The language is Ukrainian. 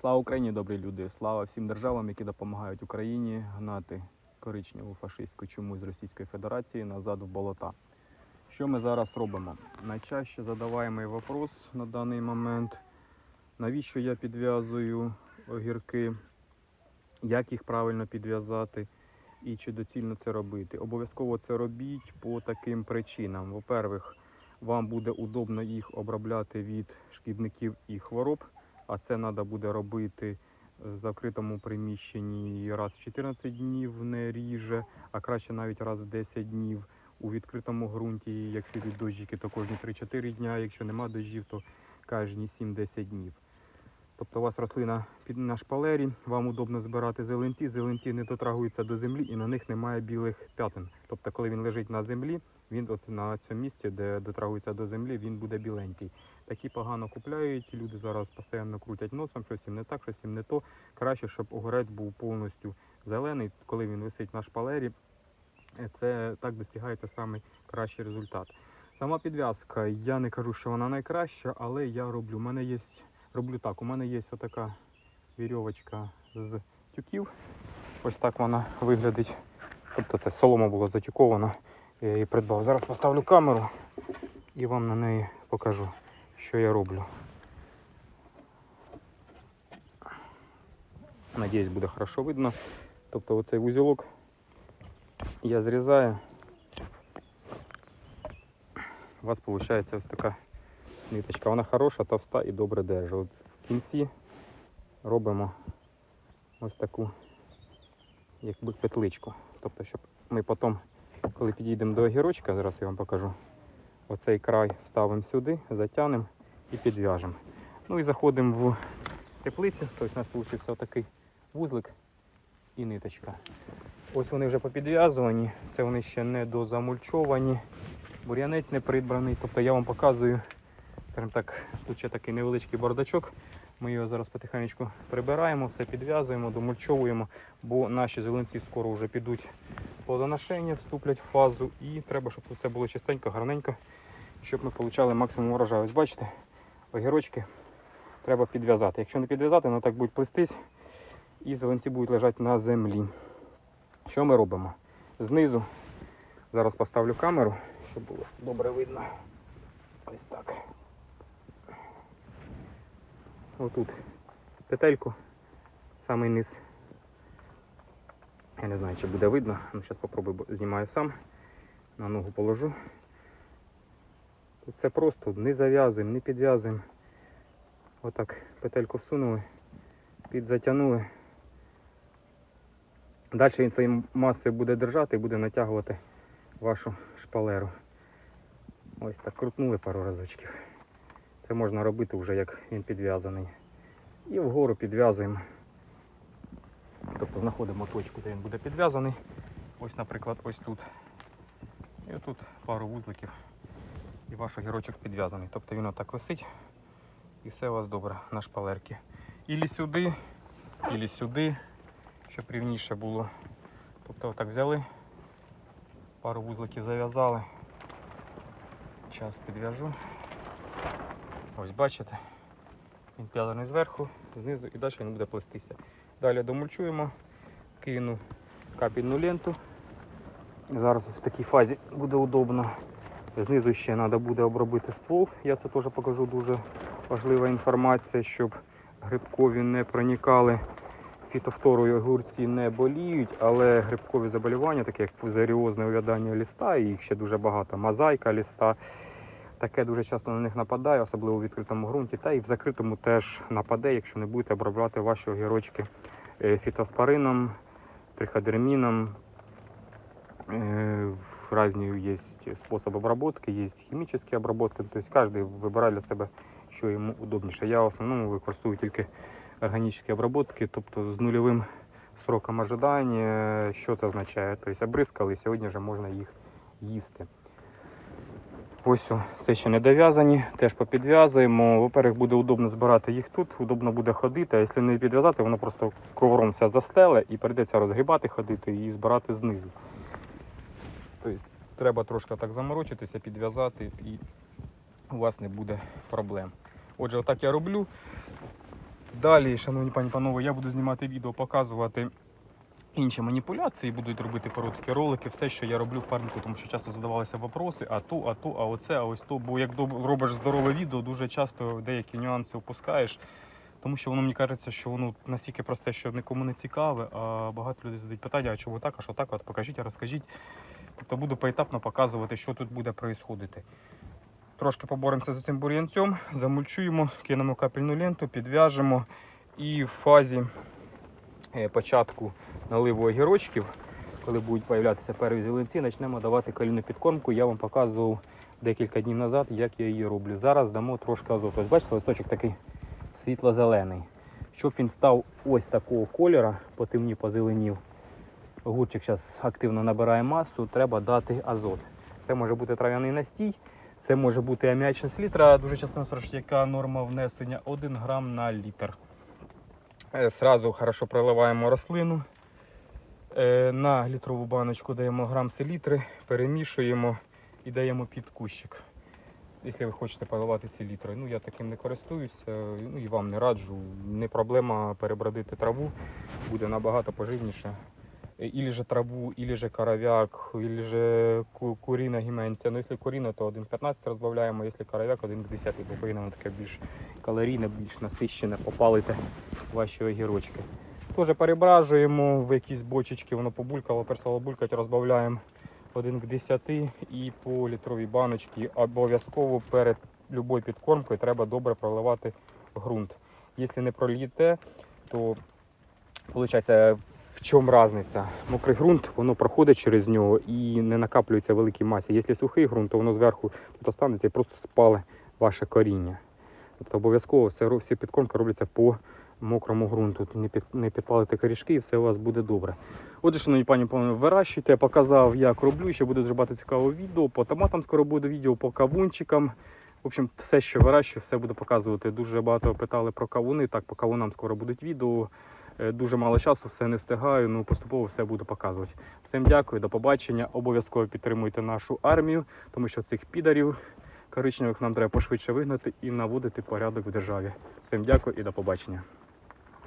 Слава Україні, добрі люди! Слава всім державам, які допомагають Україні гнати коричневу фашистську чуму з Російської Федерації назад в болота. Що ми зараз робимо? Найчаще задаваємий вопрос на даний момент, навіщо я підв'язую огірки, як їх правильно підв'язати і чи доцільно це робити. Обов'язково це робіть по таким причинам. Во-первых, вам буде удобно їх обробляти від шкідників і хвороб, а це треба буде робити в закритому приміщенні раз в 14 днів не ріже, а краще навіть раз в 10 днів. У відкритому ґрунті, якщо йдуть дощики, то кожні 3-4 дня. Якщо нема дощів, то кожні 7-10 днів. Тобто у вас рослина під на шпалері, вам удобно збирати зеленці. Зеленці не дотрагуються до землі і на них немає білих п'ятин. Тобто, коли він лежить на землі, він от на цьому місці, де дотрагується до землі, він буде біленький. Такі погано купляють. Люди зараз постійно крутять носом, щось їм не так, щось їм не то. Краще, щоб огурець був повністю зелений, коли він висить на шпалері. е, Це так досягається саме кращий результат. Сама підв'язка, я не кажу, що вона найкраща, але я роблю. У мене є, роблю так. У мене є отака вірьовочка з тюків. Ось так вона виглядить. Тобто це солома була затюкована. Я її придбав. Зараз поставлю камеру і вам на неї покажу, що я роблю. Надіюсь, буде хорошо видно. Тобто оцей вузілок я зрізаю. У вас виходить ось така ниточка. Вона хороша, товста і добре держить. От в кінці робимо ось таку якби петличку. Тобто, щоб ми потім, коли підійдемо до огірочка, зараз я вам покажу, оцей край ставимо сюди, затягнемо і підв'яжемо. Ну і заходимо в теплицю, тобто у нас вийшов отакий вузлик і ниточка. Ось вони вже попідв'язувані, це вони ще не дозамульчовані, бур'янець не придбаний. Тобто я вам показую, скажімо так, тут ще такий невеличкий бардачок. Ми його зараз потихеньку прибираємо, все підв'язуємо, домульчовуємо, бо наші зеленці скоро вже підуть в плодоношення, вступлять в фазу і треба, щоб це було чистенько, гарненько, щоб ми отримали максимум урожаю. Ось бачите, огірочки треба підв'язати. Якщо не підв'язати, вони так будуть плестись і зеленці будуть лежати на землі. Що ми робимо? Знизу зараз поставлю камеру, щоб було добре видно. Ось так. Отут петельку, самий низ. Я не знаю, чи буде видно. Ну, зараз попробую, знімаю сам. На ногу положу. Тут все просто, не зав'язуємо, не підв'язуємо. Отак петельку всунули, підзатягнули. Далі він своєю масою буде держати і буде натягувати вашу шпалеру. Ось так крутнули пару разочків. Це можна робити вже як він підв'язаний. І вгору підв'язуємо. Тобто знаходимо точку, де він буде підв'язаний. Ось, наприклад, ось тут. І отут пару вузликів. І ваш огірочок підв'язаний. Тобто він отак висить і все у вас добре на шпалерці. Ілі сюди, ілі сюди, щоб рівніше було. Тобто отак взяли, пару вузликів зав'язали. Зараз підв'яжу. Ось бачите, він п'ялений зверху, знизу і далі він буде плестися. Далі домульчуємо, кину капельну ленту. Зараз в такій фазі буде удобно. Знизу ще треба буде обробити ствол. Я це теж покажу дуже важлива інформація, щоб грибкові не проникали. Фітофторою огурці не боліють, але грибкові заболівання, такі як фузаріозне увядання ліста, і їх ще дуже багато, мозаїка ліста. Таке дуже часто на них нападає, особливо у відкритому ґрунті, та і в закритому теж нападе, якщо не будете обробляти ваші огірочки е, фітоспорином, триходерміном. Е, Різні є способи обробки, є хімічні обробки, тобто кожен вибирає для себе, що йому удобніше. Я в основному використовую тільки органічні обробки, тобто з нульовим сроком ожидання. Що це означає? Тобто обрискали, сьогодні вже можна їх їсти. Ось це ще не дов'язані, теж попідв'язуємо. Во-первых, буде удобно збирати їх тут, удобно буде ходити, а якщо не підв'язати, воно просто ковром все застеле і прийдеться розгрібати, ходити і збирати знизу. Тобто треба трошки так заморочитися, підв'язати і у вас не буде проблем. Отже, отак я роблю. Далі, шановні пані панове, я буду знімати відео, показувати інші маніпуляції, будуть робити короткі ролики, все, що я роблю в парнику, тому що часто задавалися вопроси, а то, а то, а оце, а ось то. Бо як робиш здорове відео, дуже часто деякі нюанси опускаєш. Тому що воно мені кажеться, що воно настільки просте, що нікому не цікаве, а багато людей задають питання, а чому так, а що так, от покажіть, а розкажіть. Тобто буду поетапно показувати, що тут буде происходити. Трошки поборемося за цим бур'янцем, замульчуємо, кинемо капельну ленту, підв'яжемо і в фазі е, початку наливу огірочків, коли будуть появлятися перві зеленці, почнемо давати калійну підкормку. Я вам показував декілька днів назад, як я її роблю. Зараз дамо трошки азоту. Ось бачите, листочок такий світло-зелений. Щоб він став ось такого кольору, потемнів, позеленів. Огурчик зараз активно набирає масу, треба дати азот. Це може бути трав'яний настій, це може бути аміачна селітра. Дуже часто яка норма внесення 1 грам на літр. Е, Сразу хорошо проливаємо рослину. Е, На літрову баночку даємо грам селітри, перемішуємо і даємо під кущик. Якщо ви хочете поливати селітрою. Ну я таким не користуюся, ну і вам не раджу. Не проблема перебродити траву, буде набагато поживніше. Е, Ілі же траву, ілі же коров'як, ілі же куріна гіменця. Ну, якщо куріна, то 1,15 розбавляємо, якщо коров'як 1,10, бо куріна таке більш калорійне, більш насищене, попалите ваші огірочки. Теж перебражуємо в якісь бочечки, воно побулькало, перестало булькати, розбавляємо 1 к 10 і по літровій баночці. Обов'язково перед любою підкормкою треба добре проливати ґрунт. Якщо не пролієте, то виходить, в чому різниця? Мокрий ґрунт, воно проходить через нього і не накаплюється в великій масі. Якщо сухий ґрунт, то воно зверху тут останеться і просто спале ваше коріння. Тобто обов'язково всі підкормки робляться по мокрому ґрунту. Не, під, не підпалите корішки і все у вас буде добре. Отже, шановні пані панове, вирощуйте. Я показав, як роблю. Ще дуже багато цікавого відео. По томатам скоро буде відео, по кавунчикам. В общем, все, що вирощую, все буду показувати. Дуже багато питали про кавуни. Так, по кавунам скоро будуть відео. Е, Дуже мало часу, все не встигаю. Ну поступово все буду показувати. Всім дякую, до побачення. Обов'язково підтримуйте нашу армію, тому що цих підарів коричневих нам треба пошвидше вигнати і наводити порядок в державі. Всім дякую і до побачення.